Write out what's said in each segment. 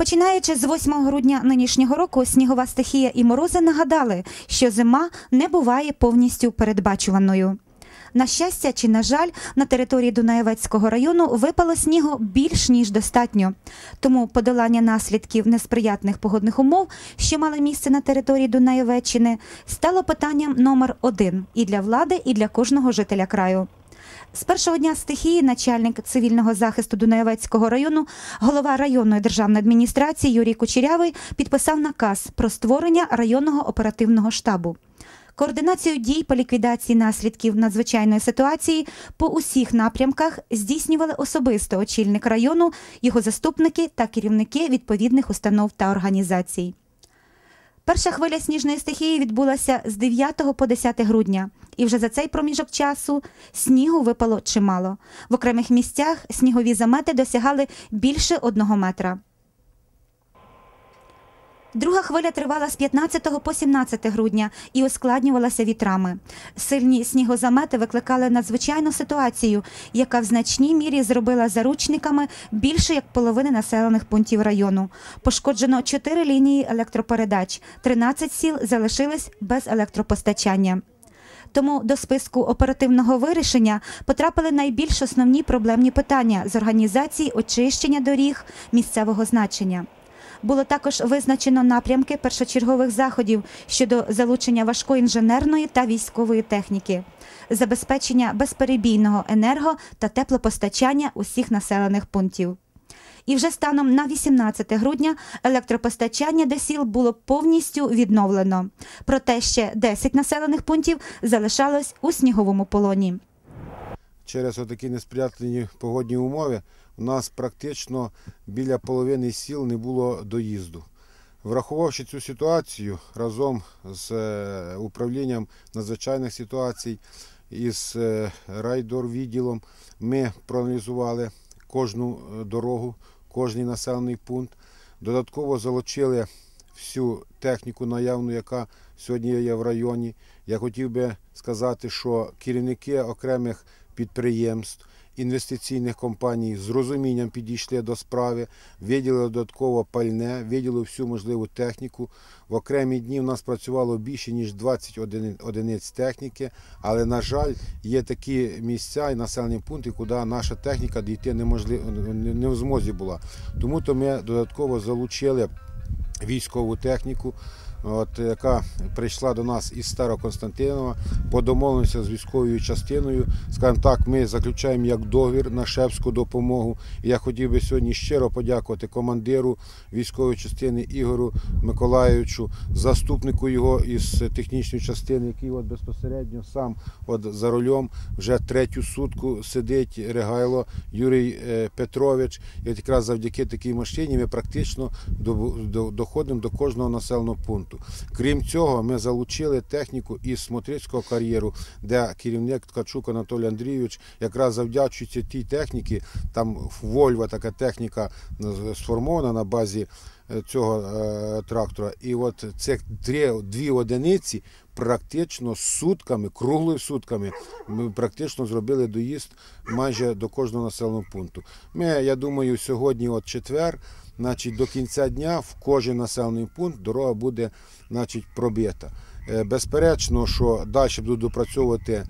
Починаючи з 8 грудня нинішнього року, снігова стихія і морози нагадали, що зима не буває повністю передбачуваною. На щастя чи на жаль, на території Дунаєвецького району випало снігу більш ніж достатньо. Тому подолання наслідків несприятних погодних умов, що мали місце на території Дунаєвеччини, стало питанням номер один і для влади, і для кожного жителя краю. З першого дня стихії начальник цивільного захисту Дунаєвецького району, голова районної державної адміністрації Юрій Кучерявий підписав наказ про створення районного оперативного штабу. Координацію дій по ліквідації наслідків надзвичайної ситуації по усіх напрямках здійснювали особисто очільник району, його заступники та керівники відповідних установ та організацій. Перша хвиля сніжної стихії відбулася з 9 по 10 грудня, і вже за цей проміжок часу снігу випало чимало. В окремих місцях снігові замети досягали більше одного метра. Друга хвиля тривала з 15 по 17 грудня і ускладнювалася вітрами. Сильні снігозамети викликали надзвичайну ситуацію, яка в значній мірі зробила заручниками більше як половини населених пунктів району. Пошкоджено 4 лінії електропередач, 13 сіл залишились без електропостачання. Тому до списку оперативного вирішення потрапили найбільш основні проблемні питання з організації очищення доріг місцевого значення. Було також визначено напрямки першочергових заходів щодо залучення важкої інженерної та військової техніки, забезпечення безперебійного енерго та теплопостачання усіх населених пунктів. І вже станом на 18 грудня електропостачання до сіл було повністю відновлено. Проте ще 10 населених пунктів залишалось у сніговому полоні. Через отакі несприятливі погодні умови у нас практично біля половини сіл не було доїзду. Врахувавши цю ситуацію разом з е, управлінням надзвичайних ситуацій і з е, райдорвідділом, ми проаналізували кожну е, дорогу, кожний населений пункт. Додатково залучили всю техніку наявну, яка сьогодні є в районі. Я хотів би сказати, що керівники окремих підприємств, інвестиційних компаній з розумінням підійшли до справи, виділили додатково пальне, виділили всю можливу техніку. В окремі дні в нас працювало більше ніж 20 одиниць техніки, але, на жаль, є такі місця і населені пункти, куди наша техніка дійти неможливо, не в змозі була. Тому то ми додатково залучили військову техніку, от, яка прийшла до нас із Староконстантинова, по домовленості з військовою частиною. Скажімо так, ми заключаємо як договір на шефську допомогу. Я хотів би сьогодні щиро подякувати командиру військової частини Ігору Миколаївичу, заступнику його із технічної частини, який от безпосередньо сам от за рулем вже третю сутку сидить Регайло Юрій е, Петрович. І от якраз завдяки такій машині ми практично до- до- доходимо до кожного населеного пункту. Крім цього, ми залучили техніку із Смотрицького кар'єру, де керівник Ткачук Анатолій Андрійович якраз завдячується тій техніці, там Вольва така техніка е, сформована на базі е, цього е, трактора. І от цих дві одиниці практично сутками, круглими сутками, ми практично зробили доїзд майже до кожного населеного пункту. Ми, я думаю, сьогодні, от четвер, значить, до кінця дня в кожен населений пункт дорога буде значить, пробита. Е, Безперечно, що далі буду допрацьовувати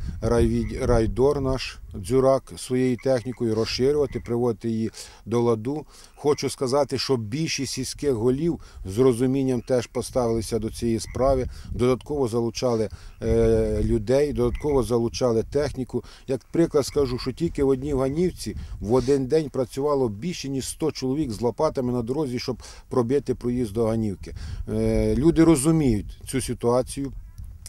райдор наш дзюрак своєю технікою, розширювати, приводити її до ладу. Хочу сказати, що більшість сільських голів з розумінням теж поставилися до цієї справи, додатково залучали е, людей, додатково залучали техніку. Як приклад скажу, що тільки в одній Ганівці в один день працювало більше ніж 100 чоловік з лопатами на дорозі, щоб пробити проїзд до Ганівки. Е, люди розуміють цю ситуацію.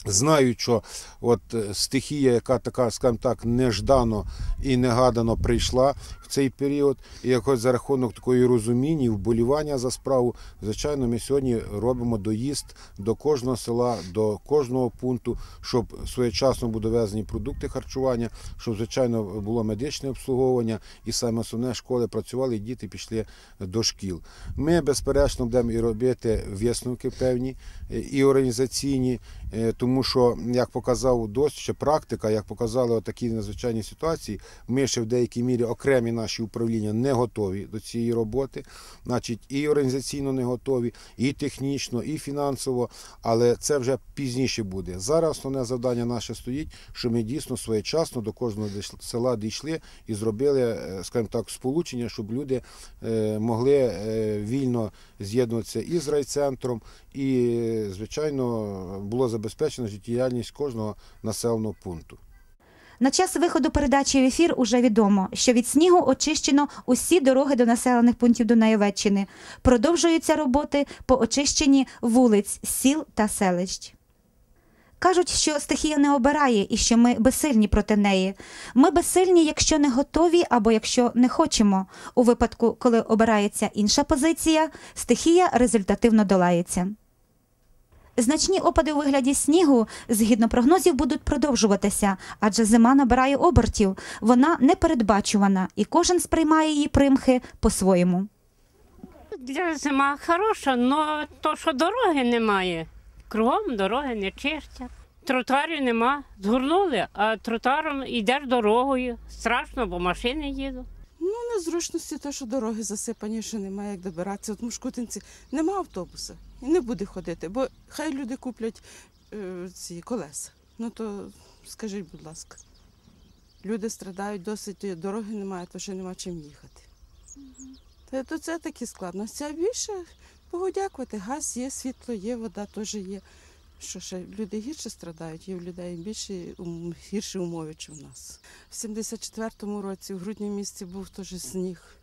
Знають, що от е, стихія, яка така, скажімо так, неждано і негадано прийшла в цей період, і якось за рахунок такої розуміння і вболівання за справу, звичайно, ми сьогодні робимо доїзд до кожного села, до кожного пункту, щоб своєчасно були довезені продукти харчування, щоб звичайно було медичне обслуговування, і саме основне школи працювали, і діти пішли до шкіл. Ми безперечно будемо і робити висновки певні е, і організаційні, е, тому тому що, як показав досвід, ще практика, як показали такі надзвичайні ситуації, ми ще в деякій мірі окремі наші управління не готові до цієї роботи, значить, і організаційно не готові, і технічно, і фінансово, але це вже пізніше буде. Зараз основне завдання наше стоїть, що ми дійсно своєчасно до кожного села дійшли і зробили, е, скажімо так, сполучення, щоб люди е, могли е, вільно з'єднуватися і з райцентром, і, звичайно, було забезпечено життєдіяльність кожного населеного пункту. На час виходу передачі в ефір уже відомо, що від снігу очищено усі дороги до населених пунктів Дунаєвеччини. Продовжуються роботи по очищенні вулиць, сіл та селищ. Кажуть, що стихія не обирає і що ми безсильні проти неї. Ми безсильні, якщо не готові або якщо не хочемо. У випадку, коли обирається інша позиція, стихія результативно долається. Значні опади у вигляді снігу, згідно прогнозів, будуть продовжуватися, адже зима набирає обертів. Вона непередбачувана, і кожен сприймає її примхи по-своєму. Для зима хороша, але то, що дороги немає. Кругом дороги не чистять. Тротуарів нема. Згорнули, а тротуаром йдеш дорогою. Страшно, бо машини їдуть. Ну, незручності, те, що дороги засипані, що немає як добиратися. От в Мушкутинці нема автобуса не буде ходити, бо хай люди куплять е, ці колеса. Ну то скажіть, будь ласка, люди страдають досить, дороги немає, то ще нема чим їхати. Та то це такі складності. А більше Богу дякувати, газ є, світло є, вода теж є. Що ще люди гірше страдають, є в людей більші ум- гірші умови, ніж у нас. В 74-му році, в грудні місяці, був теж сніг.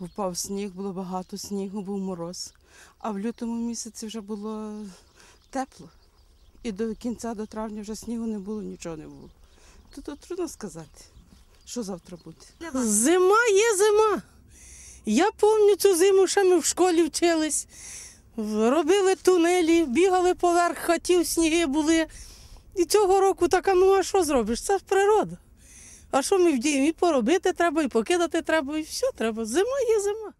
Впав сніг, було багато снігу, був мороз. А в лютому місяці вже було тепло. І до кінця, до травня вже снігу не було, нічого не було. То трудно сказати, що завтра буде. Зима є зима. Я пам'ятаю цю зиму, ще ми в школі вчились. Робили тунелі, бігали поверх хатів, сніги були. І цього року така, ну а що зробиш? Це природа. А що ми вдіємо? І поробити треба, і покидати треба, і все треба. Зима є зима.